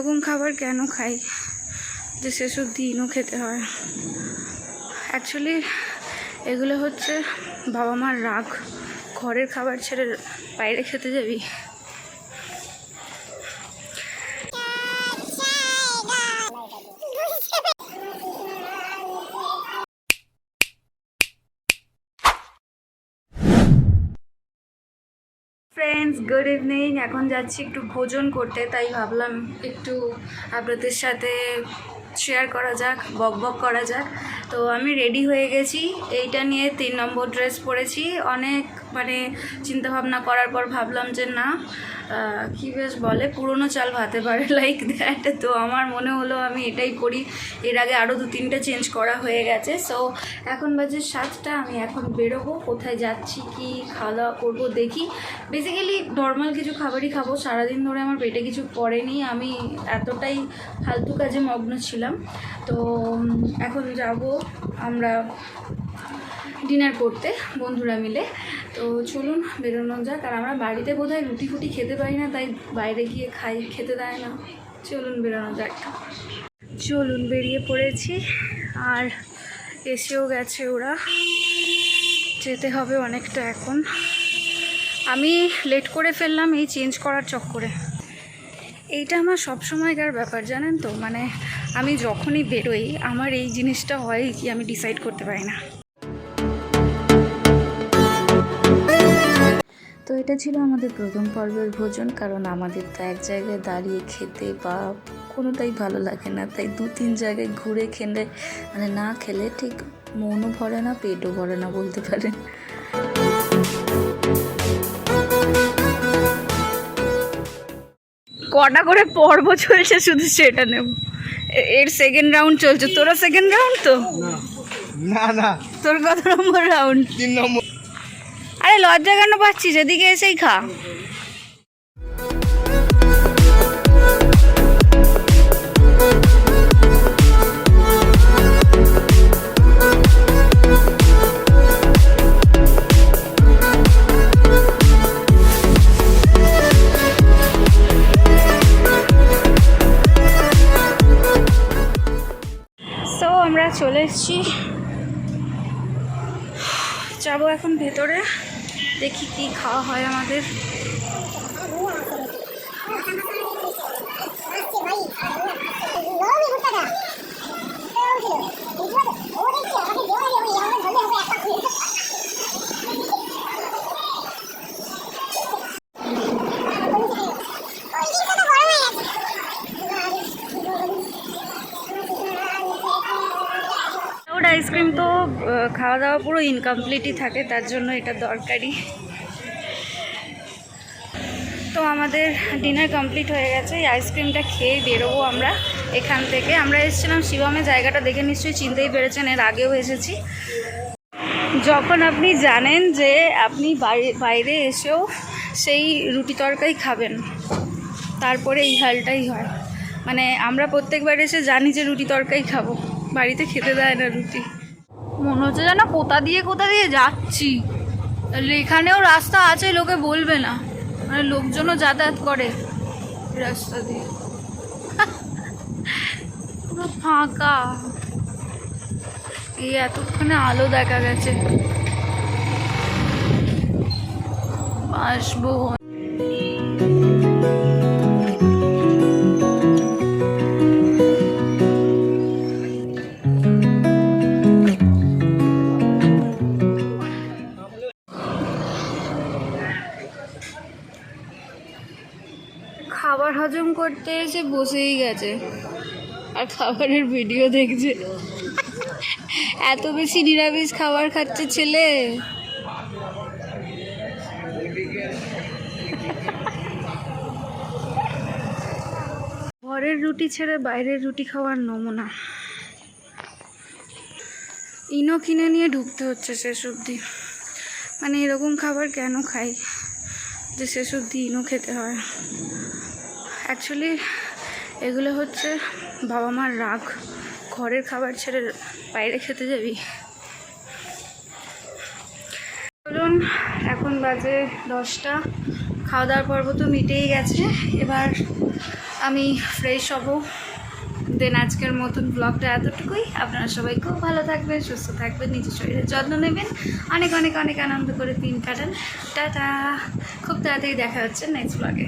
এরকম খাবার কেন খাই? যে সেসব দিনও খেতে হয়। অ্যাকচুয়ালি এগুলো হচ্ছে বাবা মার রাগ। ঘরের খাবার ছেড়ে বাইরে খেতে যাবি। ফ্রেন্ডস গুড ইভিনিং এখন যাচ্ছি একটু ভোজন করতে, তাই ভাবলাম একটু আপনাদের সাথে শেয়ার করা যাক, বক বক করা যাক। তো আমি রেডি হয়ে গেছি। এইটা নিয়ে তিন নম্বর ড্রেস পরেছি। অনেক মানে চিন্তাভাবনা করার পর ভাবলাম যে না কি বেশ বলে, পুরনো চাল ভাতে পারে। লাইক দ্যাট তো আমার মনে হলো আমি এটাই করি। এর আগে আরও দু তিনটা চেঞ্জ করা হয়ে গেছে। সো এখন বাজে সাতটা, আমি এখন বেরোবো। কোথায় যাচ্ছি, কি খাওয়া দাওয়া করব, দেখি। বেসিক্যালি নর্মাল কিছু খাবারই খাব। সারাদিন ধরে আমার পেটে কিছু পড়েনি। আমি এতটাই ফালতু কাজে মগ্ন ছিলাম। তো এখন যাব। আমরা ডিনার করতে বন্ধুরা মিলে। তো চলুন বেরোনো যাক। আর আমরা বাড়িতে বোধহয় রুটি ফুটি খেতে পারি না, তাই বাইরে গিয়ে খাই, খেতে দেয় না। চলুন, বেরোনো যাক। চলুন, বেরিয়ে পড়েছি। আর এসেও গেছে ওরা। যেতে হবে অনেকটা এখন। আমি লেট করে ফেললাম, এই চেঞ্জ করার চক্করে। এইটা আমার সবসময়কার ব্যাপার, জানেন তো? মানে আমি যখনই বেরোই, আমার এই জিনিসটা হয় কি, আমি ডিসাইড করতে পারি না। তো এটা ছিল আমাদের প্রথম পর্বের ভোজন কারণ আমাদের তো এক জায়গায় দাঁড়িয়ে খেতে বা কোনোটাই ভালো লাগে না। তাই দু তিন জায়গায় ঘুরে খেলে মানে না খেলে ঠিক মনও ভরে না পেটও ভরে না বলতে পারেন। কটা করে পর্ব চলছে শুধু সেটা নেব। এর সেকেন্ড রাউন্ড চলছে। তোরা সেকেন্ড রাউন্ড তো? না। না তোর কত নম্বর রাউন্ড তিন নম্বর। আরে লজ্জা কেন পাচ্ছিস? এদিকে এসেই খা। আমরা চলে এসেছি। যাব এখন ভেতরে। দেখি কি খাওয়া হয় আমাদের ওর আইসক্রিম তো আহ, খাওয়া দাওয়া পুরো ইনকমপ্লিটই থাকে, তার জন্য এটা দরকারি তো আমাদের ডিনার কমপ্লিট হয়ে গেছে, এই আইসক্রিমটা খেয়ে বেরোবো আমরা এখান থেকে। আমরা এসেছিলাম শিবমে জায়গাটা দেখে নিশ্চয়ই চিনতেই পেরেছেন, এর আগেও এসেছি। যখন আপনি জানেন যে আপনি বাইরে এসেও সেই রুটি তরকারি খাবেন, তারপরে এই হালটাই হয়। মানে আমরা প্রত্যেকবার এসে জানি যে রুটি তরকারি খাব, বাড়িতে খেতে দেয় না রুটি। মনে হচ্ছে যেন কোথা দিয়ে কোথা দিয়ে যাচ্ছি। এখানেও রাস্তা আছে, লোকে বলবে না। মানে লোকজনও যাতায়াত করে রাস্তা দিয়ে। পুরো ফাঁকা। এই এতক্ষণে আলো দেখা গেছে। আসব করতে এসে বসেই গেছে। আর খাবারের ভিডিও দেখছে। এত বেশি নিরামিষ খাবার খাচ্ছে ছেলে। ঘরের রুটি ছেড়ে বাইরের রুটি খাওয়ার নমুনা। ইনো কিনে নিয়ে ঢুকতে হচ্ছে শেষ অবধি। মানে এরকম খাবার কেন খাই? যে শেষ অবধি ইনো খেতে হয়। অ্যাকচুয়ালি এগুলো হচ্ছে বাবা মার রাগ। ঘরের খাবার ছেড়ে বাইরে খেতে যাবি। চলুন, এখন বাজে দশটা। খাওয়া দাওয়ার পর্ব তো মিটেই গেছে। এবার আমি ফ্রেশ হব। দেন আজকের মতন ব্লগটা এতটুকুই। আপনারা সবাই খুব ভালো থাকবেন, সুস্থ থাকবেন, নিজের শরীরের যত্ন নেবেন। অনেক অনেক অনেক আনন্দ করে দিন কাটান। টাটা। খুব তাড়াতাড়ি দেখা হচ্ছে নেক্সট ব্লগে